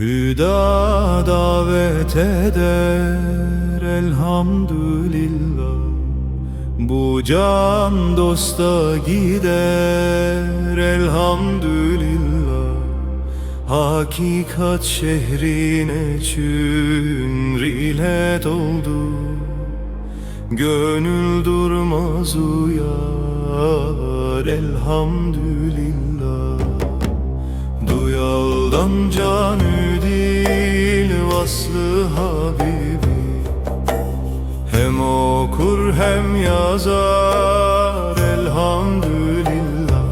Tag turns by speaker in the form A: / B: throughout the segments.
A: Hüda davet eder elhamdülillah. Bu can dosta gider elhamdülillah. Hakikat şehrine çümr ile doldu Gönül durmaz uyar elhamdülillah. Duyaldan canü dil vaslı Habibi. Hem okur hem yazar elhamdülillah.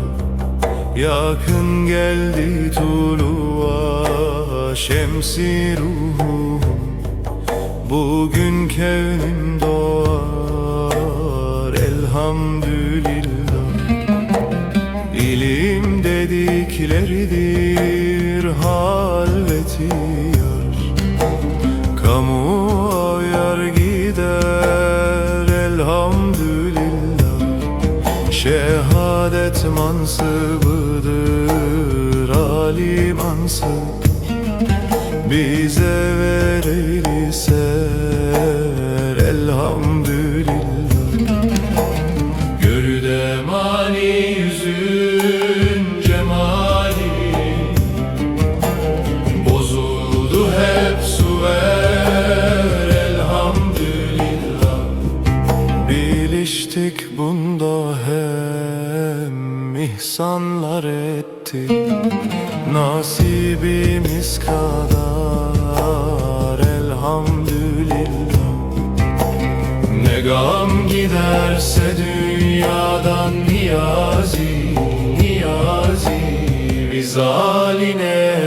A: Yakın geldi tuluğa şemsi ruhum Bugün kevnim doğar elhamdülillah. İlim dedikleridir halveti elhamdülillah Şehadet mansıbıdır Ali mansıp bize vereyli Biliştik bunda hem ihsanlar etti. Nasibimiz kadar elhamdülillah. Ne gam giderse dünyadan niyazi, niyazi. Vizaline erer